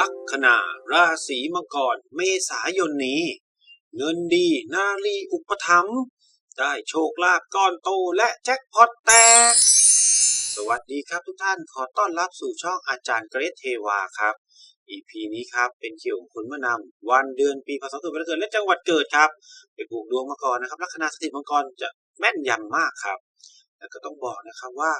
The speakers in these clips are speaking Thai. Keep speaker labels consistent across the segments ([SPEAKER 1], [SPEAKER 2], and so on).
[SPEAKER 1] ลัคนาราศีมังกรเมษายนนี้ เงินดีนาลีอุปถัมภ์ได้โชคลาภก้อนโตและแจ็คพอตแตก สวัสดีครับทุกท่านขอต้อนรับสู่ช่องอาจารย์เกรทเทวาครับ EP นี้ครับเป็นเกี่ยวกับคุณมะนำวันเดือนปีพศเกิดวันเกิดและจังหวัดเกิดครับ ไปผูกดวงมาก่อนนะครับลัคนาสถิตมังกรจะแม่นยำมากครับ แล้วก็ต้องบอกนะครับว่า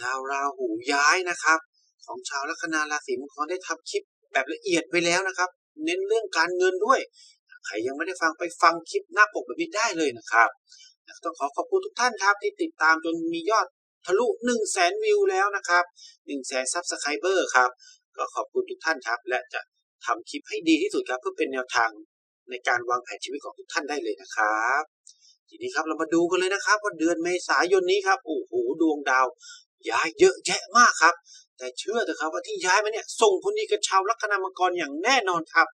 [SPEAKER 1] ดาวราหูย้ายนะครับ ของชาวลัคนาราศีมังกรได้ทำคลิป แบบละเอียดไปแล้วนะครับ เน้นเรื่องการเงินด้วย ใครยังไม่ได้ฟังไปฟังคลิปหน้าปกแบบนี้ได้เลยนะครับ ต้องขอขอบคุณทุกท่านครับที่ติดตามจนมียอดทะลุ 1 0 0 0 0แสนวิวแล้วนะครับ1 0 0 0 0แสนซับสไครเบอร์ครับ ก็ขอบคุณทุกท่านครับ และจะทำคลิปให้ดีที่สุดครับ เพื่อเป็นแนวทางในการวางแผนชีวิตของทุกท่านได้เลยนะครับทีนี้ครับเรามาดูกันเลยนะครับว่าเดือนเมษายนนี้ครับโอ้โหดวงดาวย้ายเยอะแยะมากครับ แต่เชื่อเถอะครับว่าที่ย้ายมาเนี่ยส่งผลดีกับชาวลัคนามังกรอย่างแน่นอนครับ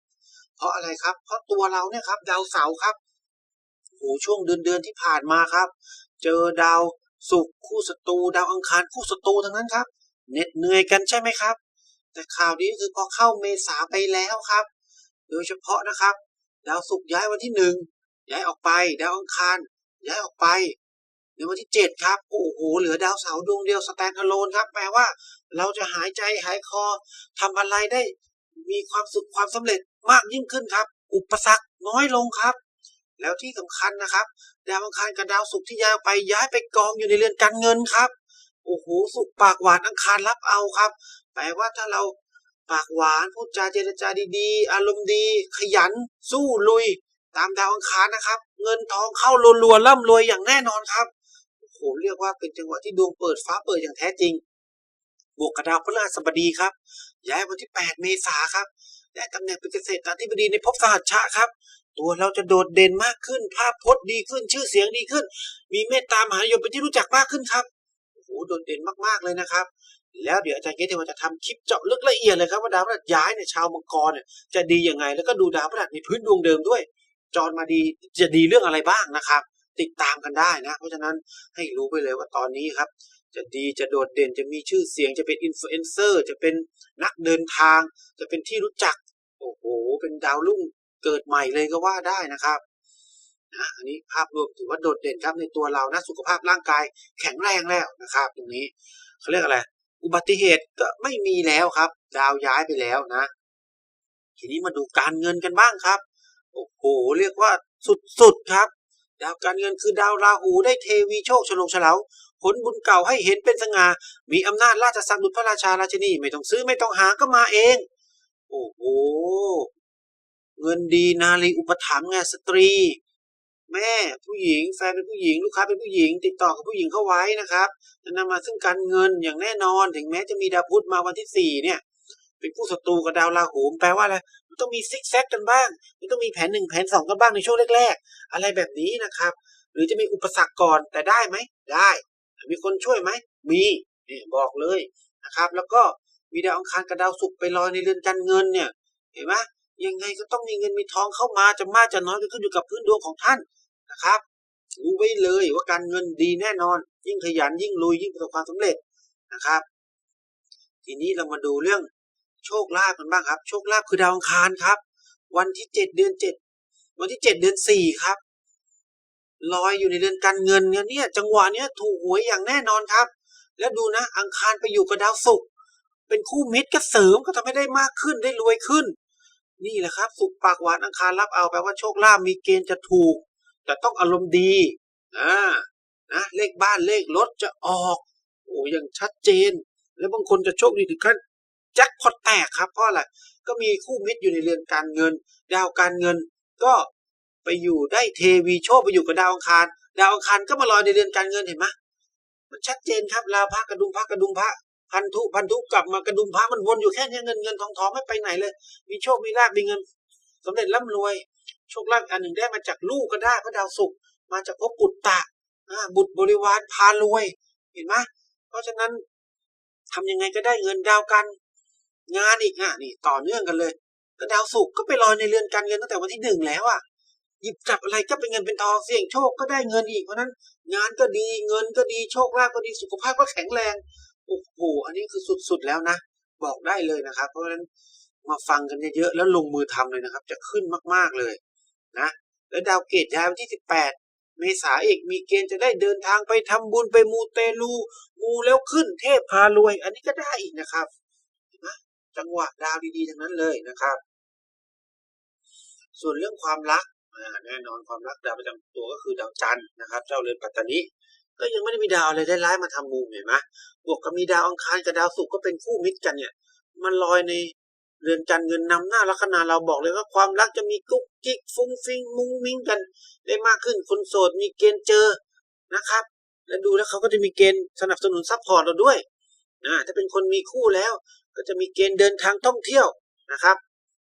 [SPEAKER 1] เพราะอะไรครับ เพราะตัวเราเนี่ยครับ ดาวเสาร์ครับโอ้โหช่วงเดือนเดือนที่ผ่านมาครับ เจอดาวศุกร์คู่ศัตรูดาวอังคารคู่ศัตรูทั้งนั้นครับเหน็ดเหนื่อยกันใช่ไหมครับ แต่ข่าวดีคือพอเข้าเมษาไปแล้วครับ โดยเฉพาะนะครับ ดาวศุกร์ย้ายวันที่หนึ่งย้ายออกไป ดาวอังคารย้ายออกไป ในวันที่เจ็ดครับ โอ้โห เหลือดาวเสาร์ดวงเดียวสแตนอะโลนครับ แปลว่าเราจะหายใจหายคอทำอะไรได้ มีความสุขความสำเร็จมากยิ่งขึ้นครับ อุปสรรคน้อยลงครับ แล้วที่สำคัญนะครับ ดาวอังคารกับดาวศุกร์ที่ย้ายไปย้ายไปกองอยู่ในเรือนการเงินครับ โอ้โห สุขปากหวานอังคารรับเอาครับ แปลว่าถ้าเราปากหวานพูดจาเจรจาดีๆ อารมณ์ดี ขยัน สู้ลุย ตามดาวอังคารนะครับ เงินทองเข้ารัวๆร่ำรวยอย่างแน่นอนครับ โหเรียกว่าเป็นจังหวะที่ดวงเปิดฟ้าเปิดอย่างแท้จริง บวกกับดาวพฤหัสบดีครับ ย้ายวันที่ 8 เมษาครับได้ตำแหน่งเป็นเกษตรอธิบดีในภพสหัชชะครับ ตัวเราจะโดดเด่นมากขึ้น ภาพพจน์ดีขึ้น ชื่อเสียงดีขึ้น มีเมตตามหายมเป็นที่รู้จักมากขึ้นครับโหโดดเด่นมากๆเลยนะครับ แล้วเดี๋ยวอาจารย์เกตเทวาจะทำคลิปเจาะลึกละเอียดเลยครับว่าดาวพฤหัสย้ายเนี่ยชาวมังกรเนี่ยจะดียังไง แล้วก็ดูดาวพฤหัสในพื้นดวงเดิมด้วย จรมาดีจะดีเรื่องอะไรบ้างนะครับ ติดตามกันได้นะ เพราะฉะนั้นให้รู้ไปเลยว่าตอนนี้ครับ จะดีจะโดดเด่นจะมีชื่อเสียงจะเป็นอินฟลูเอนเซอร์จะเป็นนักเดินทาง จะเป็นที่รู้จัก โอ้โห เป็นดาวรุ่งเกิดใหม่เลยก็ว่าได้นะครับนะอันนี้ภาพรวมถือว่าโดดเด่นครับในตัวเรานะสุขภาพร่างกายแข็งแรงแล้วนะครับ ตรงนี้เขาเรียกอะไรอุบัติเหตุก็ไม่มีแล้วครับ ดาวย้ายไปแล้วนะ ทีนี้มาดูการเงินกันบ้างครับ โอ้โห เรียกว่าสุดๆครับ ดาวการเงินคือดาวราหูได้เทวีโชคฉลองเฉลาผลบุญเก่าให้เห็นเป็นสง่ามีอำนาจราชสักดุจพระราชาราชินีไม่ต้องซื้อไม่ต้องหาก็มาเอง โอ้โหเงินดีนาลีอุปถัมภ์ไงสตรี แม่ผู้หญิงแฟนเป็นผู้หญิงลูกค้าเป็นผู้หญิง ติดต่อกับผู้หญิงเข้าไว้นะครับจะนำมาซึ่งการเงินอย่างแน่นอนถึงแม้จะมีดาวพุธมาวันที่สี่เนี่ย เป็นคู่ศัตรูกับดาวราหูแปลว่าอะไรมันต้องมีซิกแซกกันบ้างมันต้องมีแผนหนึ่งแผนสองกันบ้างในช่วงแรกๆ อะไรแบบนี้นะครับ หรือจะมีอุปสรรคก่อนแต่ได้ไหมได้ มีคนช่วยไหมมีนี่บอกเลยนะครับ แล้วก็มีดาวอังคารกับดาวศุกร์ไปลอยในเรือนการเงินเนี่ยเห็นไหมยังไงก็ต้องมีเงินมีทองเข้ามาจะมากจะน้อยก็ขึ้นอยู่กับพื้นดวงของท่านนะครับ รู้ไว้เลยว่าการเงินดีแน่นอน ยิ่งขยันยิ่งลุยยิ่งประสบความสำเร็จนะครับ ทีนี้เรามาดูเรื่อง โชคลาภกันบ้างครับ โชคลาภคือดาวอังคารครับ วันที่เจ็ดเดือนเจ็ดวันที่เจ็ดเดือนสี่ครับลอยอยู่ในเรือนการเงินเนี่ยจังหวะเนี้ยถูกหวยอย่างแน่นอนครับ แล้วดูนะอังคารไปอยู่กับดาวศุกร์เป็นคู่มิตรก็เสริมก็ทำให้ได้มากขึ้นได้รวยขึ้น นี่แหละครับ สุกปากหวานอังคารรับเอาแปลว่าโชคลาภมีเกณฑ์จะถูก แต่ต้องอารมณ์ดีอ่านะเลขบ้านเลขรถจะออก โอ้ยังชัดเจน แล้วบางคนจะโชคดีถึงขั้น แจ็คพอตแตกครับเพราะอะไรก็มีคู่มิตรอยู่ในเรือนการเงิน ดาวการเงินก็ไปอยู่ได้เทวีโชคไปอยู่กับดาวอังคาร ดาวอังคารก็มาลอยในเรือนการเงินเห็นไหมมันชัดเจนครับลาพระกระดุมพระกระดุมพระพันธุพันธุกลับมากระดุมพระมันวนอยู่แค่นี้เงินเงินทองทองไม่ไปไหนเลย มีโชคมีลาภมีเงินสำเร็จร่ำรวย โชคลาภอันหนึ่งได้มาจากลูกก็ได้เพราะดาวศุกร์มาจากภพปุตตะบุตรบริวารพารวย เห็นไหมเพราะฉะนั้นทำยังไงก็ได้เงินดาวกัน งานอีกอะนี่ต่อเนื่องกันเลยก็ดาวศุกร์ก็ไปลอยในเรือนการเงินตั้งแต่วันที่หนึ่งแล้วอะหยิบจับอะไรก็เป็นเงินเป็นทองเสี่ยงโชคก็ได้เงินอีกเพราะนั้น งานก็ดีเงินก็ดีโชคลาภก็ดีสุขภาพก็แข็งแรงโอ้โหอันนี้คือสุดๆแล้วนะ บอกได้เลยนะครับ เพราะฉะนั้นมาฟังกันเยอะๆแล้วลงมือทำเลยนะครับ จะขึ้นมากๆเลยนะแล้วดาวเกตย้ายวันที่ 18 เมษาอีกมีเกณฑ์จะได้เดินทางไปทำบุญไปมูเตลูมูแล้วขึ้นเทพพารวย อันนี้ก็ได้อีกนะครับ จังหวะดาวดีๆทั้งนั้นเลยนะครับ ส่วนเรื่องความรักแน่นอนความรักดาวประจำตัวก็คือดาวจันทร์นะครับ เจ้าเรือนปัตตานีก็ยังไม่ได้มีดาวอะไรได้ร้ายมาทำมุมเห็นไหมบวกกับมีดาวอังคารกับดาวศุกร์ก็เป็นคู่มิตรกันเนี่ย มันลอยในเรือนการเงินนำหน้าลัคนาเราบอกเลยว่าความรักจะมีกุ๊กกิ๊กฟุ้งฟิ้งมุ้งมิ้งกัน ได้มากขึ้นคนโสดมีเกณฑ์เจอนะครับ และดูแล้วเขาก็จะมีเกณฑ์สนับสนุนซัพพอร์ตเราด้วยนะถ้าเป็นคนมีคู่แล้ว ก็จะมีเกณฑ์เดินทางท่องเที่ยวนะครับ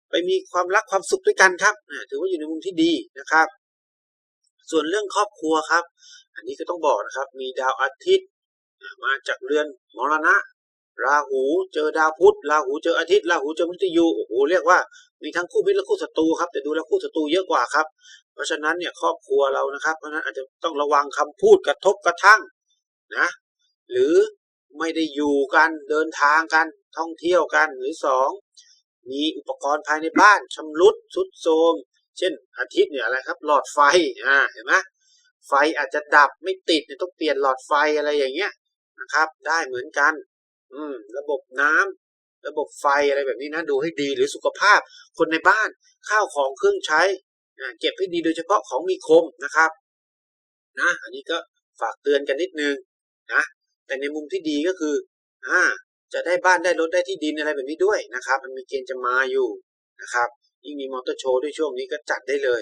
[SPEAKER 1] ไปมีความรักความสุขด้วยกันครับถือว่าอยู่ในมุมที่ดีนะครับ ส่วนเรื่องครอบครัวครับ อันนี้ก็ต้องบอกนะครับ มีดาวอาทิตย์ มาจากเรือนมรณะ ราหูเจอดาวพุธราหูเจออาทิตย์ราหูเจอมฤตยูโอ้โหเรียกว่ามีทั้งคู่มิตรและคู่ศัตรูครับแต่ดูแล้วคู่ศัตรูเยอะกว่าครับ เพราะฉะนั้นเนี่ยครอบครัวเรานะครับ เพราะฉะนั้นอาจจะต้องระวังคำพูดกระทบกระทั่งนะหรือ ไม่ได้อยู่กันเดินทางกันท่องเที่ยวกันหรือสองมีอุปกรณ์ภายในบ้านชำรุดทรุดโทรมเช่น อาทิตย์เนี่ยอะไรครับ หลอดไฟอ่าเห็นไหมไฟอาจจะดับไม่ติดเนี่ยต้องเปลี่ยนหลอดไฟอะไรอย่างเงี้ยนะครับ ได้เหมือนกัน อืม ระบบน้ำระบบไฟอะไรแบบนี้นะดูให้ดีหรือสุขภาพ คนในบ้านข้าวของเครื่องใช้อ่าเก็บให้ดีโดยเฉพาะของมีคมนะครับ นะ อันนี้ก็ฝากเตือนกันนิดนึงนะ แต่ในมุมที่ดีก็คืออ่าจะได้บ้านได้รถได้ที่ดินอะไรแบบนี้ด้วยนะครับ มันมีเกณฑ์จะมาอยู่นะครับ ยิ่งมีมอเตอร์โชว์ด้วยช่วงนี้ก็จัดได้เลย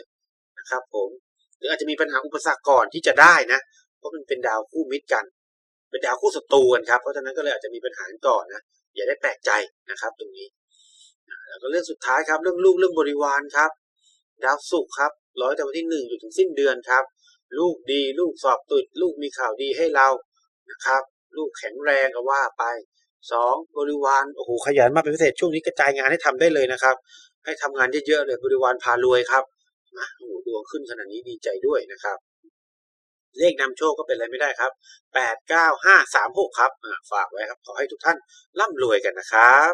[SPEAKER 1] นะครับผมหรืออาจจะมีปัญหาอุปสรรคก่อนที่จะได้นะ เพราะมันเป็นดาวคู่มิตรกัน เป็นดาวคู่ศัตรูกันครับ เพราะฉะนั้นก็เลยอาจจะมีปัญหากันก่อนนะอย่าได้แปลกใจนะครับ ตรงนี้แล้วก็เรื่องสุดท้ายครับ เรื่องลูกเรื่องบริวารครับ ดาวศุกร์ครับร้อยแต่วันที่หนึ่งอยู่ถึงสิ้นเดือนครับ ลูกดีลูกสอบติดลูกมีข่าวดีให้เรานะครับ ลูกแข็งแรงก็ว่าไปสองบริวารโอ้โหขยันมากเป็นพิเศษช่วงนี้กระจายงานให้ทำได้เลยนะครับ ให้ทำงานเยอะๆเลยบริวารพารวยครับนะโอ้โหดวงขึ้นขนาดนี้ดีใจด้วยนะครับ เลขนำโชคก็เป็นอะไรไม่ได้ครับแปดเก้าห้าสามหกครับอ่าฝากไว้ครับ ขอให้ทุกท่านร่ำรวยกันนะครับ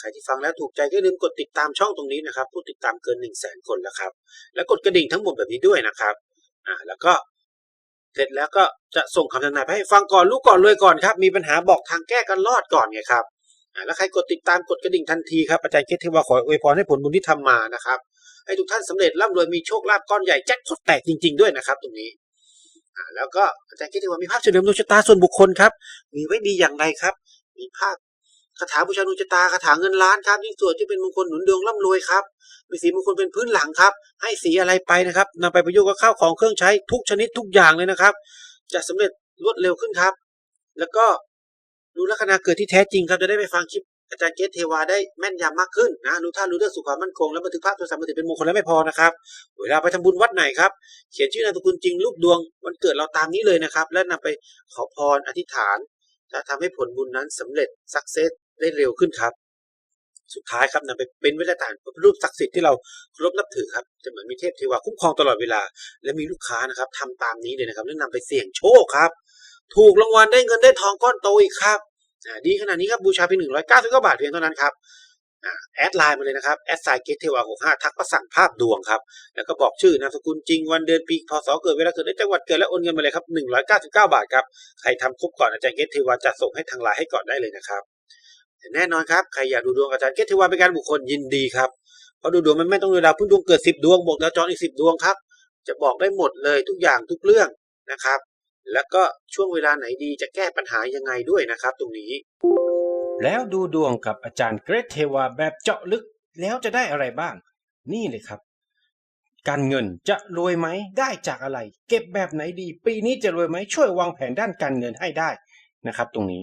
[SPEAKER 1] ใครที่ฟังแล้วถูกใจก็ลืมกดติดตามช่องตรงนี้นะครับ ผู้ติดตามเกินหนึ่งแสนคนแล้วครับ แล้วกดกระดิ่งทั้งหมดแบบนี้ด้วยนะครับอ่าแล้วก็ เสร็จแล้วก็จะส่งคำทำนายไปให้ฟังก่อนรู้ก่อนรวยก่อนครับ มีปัญหาบอกทางแก้กันรอดก่อนไงครับแล้วใครกดติดตามกดกระดิ่งทันทีครับอาจารย์เคสเทวาขออวยพรให้ผลบุญที่ทำมานะครับ ให้ทุกท่านสำเร็จร่ำรวยมีโชคลาภก้อนใหญ่แจ็คพอตแตกจริง ๆ ด้วยนะครับ ตรงนี้แล้วก็อาจารย์คสเทวามีภาพเฉลิมดวงชะตาส่วนบุคคลครับ มีไว้ดีอย่างไรครับ มีภาพ คาถาบูชาดวงชะตาคาถาเงินล้านครับ ยิ่งสวยที่เป็นมงคลหนุนดวงร่ำรวยครับมีสีมงคลเป็นพื้นหลังครับ ให้สีอะไรไปนะครับนำไปประยุกต์กับข้าวของเครื่องใช้ทุกชนิดทุกอย่างเลยนะครับ จะสำเร็จรวดเร็วขึ้นครับ แล้วก็รู้ลัคนาเกิดที่แท้จริงครับจะได้ไปฟังคลิปอาจารย์เกตเทวาได้แม่นยำมากขึ้นนะรู้ท่ารู้เรื่องสุขความมั่นคงและบันทึกภาพโทรศัพท์มือถือเป็นมงคลและไม่พอนะครับเวลาไปทำบุญวัดไหนครับ เขียนชื่อนามสกุลจริงรูปดวงวันเกิดเราตามนี้เลยนะครับ และนำไปขอพรอธิษฐานจะทำให้ผลบุญนั้นสำเร็จสักเซส ได้เร็วขึ้นครับ สุดท้ายครับนำไปเป็นวิทยาฐานรูปศักดิ์สิทธิ์ที่เราเคารพนับถือครับจะเหมือนมีเทพเทวาคุ้มครองตลอดเวลา และมีลูกค้านะครับทำตามนี้เลยนะครับแล้วนำไปเสี่ยงโชคครับ ถูกรางวัลได้เงินได้ทองก้อนโตอีกครับอ่าดีขนาดนี้ครับบูชาเพียงหนึ่งร้อยเก้าสิบเก้าบาทเพียงเท่านั้นครับอ่าแอดไลน์มาเลยนะครับแอดไซน์เกตเทวาหกห้าทักประสั่งภาพดวงครับ แล้วก็บอกชื่อนามสกุลจริงวันเดือนปีพศเกิดเวลาเกิดและจังหวัดเกิดและโอนเงินมาเลยครับหนึ่งร้อยเก้าสิบเก้าบาทครับ ใครทำครบก่อนอาจารย์เกตเทวาจะส่งให้ทางไลน์ให้ก่อนได้เลยนะครับ แต่แน่นอนครับใครอยากดูดวงอาจารย์เกตเทวาเป็นการบุคคลยินดีครับเพราะดูดวงมันไม่ต้องดูดาวพื้นดวงเกิดสิบดวงบวกดาวจรอีกสิบดวงครับ จะบอกได้หมดเลยทุกอย่างทุกเรื่องนะครับ แล้วก็ช่วงเวลาไหนดีจะแก้ปัญหายังไงด้วยนะครับ ตรงนี้
[SPEAKER 2] แล้วดูดวงกับอาจารย์เกรทเทวาแบบเจาะลึกแล้วจะได้อะไรบ้าง นี่เลยครับ การเงินจะรวยไหมได้จากอะไร เก็บแบบไหนดี ปีนี้จะรวยไหมช่วยวางแผนด้านการเงินให้ได้นะครับ ตรงนี้